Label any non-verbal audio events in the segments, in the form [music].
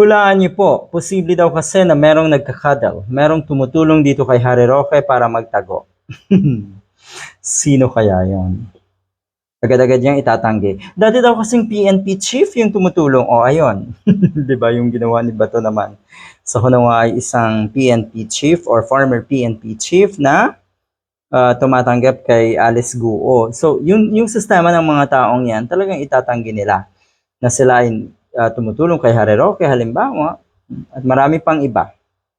Hulaan niyo po, posible daw kasi na merong nagkakadal, merong tumutulong dito kay Harry Roque para magtago. [laughs] Sino kaya yon? Agad-agad niyang itatanggi. Dati daw kasing PNP chief yung tumutulong. O, ayun. [laughs] Di ba yung ginawa ni Bato naman? So, nawa ay isang PNP chief or former PNP chief na ah, tumatanggap kay Alice Guo. So, yung, yung sistema ng mga taong yan, talagang itatanggi nila na sila ay ah, tumutulong kay Harry Roque, halimbawa, at marami pang iba.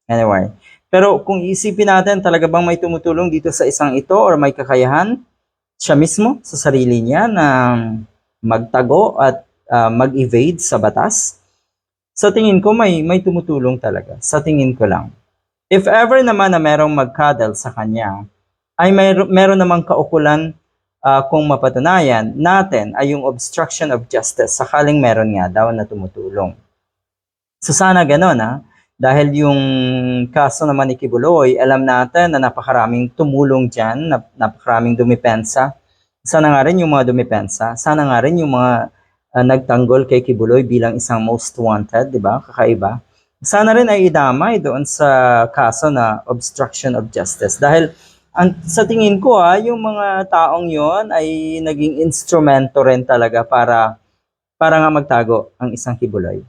Anyway. Pero kung isipin natin, talaga bang may tumutulong dito sa isang ito or may kakayahan siya mismo sa sarili niya na magtago at ah, mag-evade sa batas? Sa tingin ko, may, may tumutulong talaga. Sa tingin ko lang. If ever naman na merong magkadal sa kanya, ay may, meron namang kaukulan ah, kung mapatunayan natin ay yung obstruction of justice sakaling meron nga daw na tumutulong. So sana ganun ha. Dahil yung kaso naman ni Kibuloy, alam natin na napakaraming tumulong dyan, nap- napakaraming dumipensa. Sana nga rin yung mga dumipensa, sana nga rin yung mga ah, nagtanggol kay Kibuloy bilang isang most wanted, di ba? Kakaiba. Sana rin ay idamay doon sa kaso na obstruction of justice. Dahil ang, sa tingin ko ah, yung mga taong yon ay naging instrumento rin talaga para para nga magtago ang isang Kibuloy.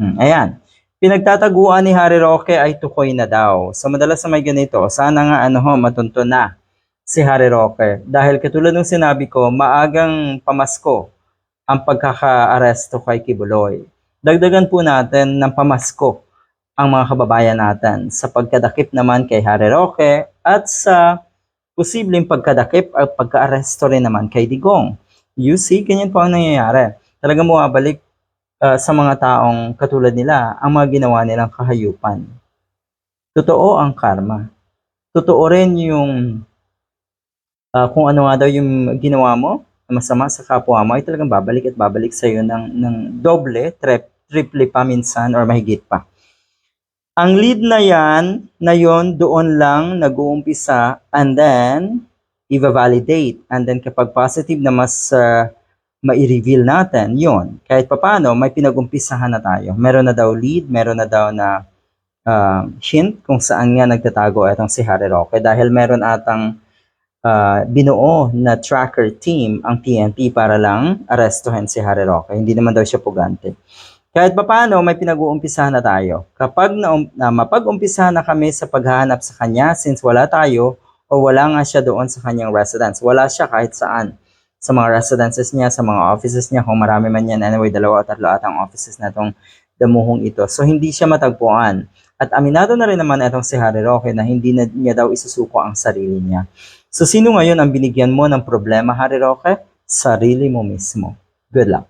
Hmm, ayan. Pinagtataguan ni Harry Roque ay tukoy na daw. So madalas na may ganito, sana nga ano ho, matunto na si Harry Roque. Dahil katulad ng sinabi ko, maagang pamasko ang pagkaka-aresto kay Kibuloy. Dagdagan po natin ng pamasko ang mga kababayan natin sa pagkadakip naman kay Harry Roque at sa posibleng pagkadakip at pagka-aresto rin naman kay Digong. You see, ganyan po ang nangyayari. Talagang bumabalik uh, sa mga taong katulad nila ang mga ginawa nilang kahayupan. Totoo ang karma. Totoo rin yung uh, kung ano nga daw yung ginawa mo na masama sa kapwa mo ay talagang babalik at babalik sa iyo ng, ng doble, trip, triple pa minsan or mahigit pa. Ang lead na yan, na yon doon lang nag-uumpisa and then i-validate. And then kapag positive na mas uh, mai-reveal natin, yon Kahit papano, may pinag-umpisahan na tayo. Meron na daw lead, meron na daw na uh, hint kung saan nga nagtatago itong si Harry Roque. Dahil meron atang uh, binuo na tracker team ang PNP para lang arestuhin si Harry Roque. Hindi naman daw siya pugante. Kahit papano, may pinag-uumpisahan na tayo. Kapag na, na mapag-umpisahan na kami sa paghahanap sa kanya, since wala tayo, o wala nga siya doon sa kanyang residence, wala siya kahit saan sa mga residences niya, sa mga offices niya, kung marami man yan, anyway, dalawa o tatlo atang offices na itong damuhong ito. So, hindi siya matagpuan. At aminado na rin naman itong si Harry Roque na hindi na niya daw isusuko ang sarili niya. So, sino ngayon ang binigyan mo ng problema, Harry Roque? Sarili mo mismo. Good luck.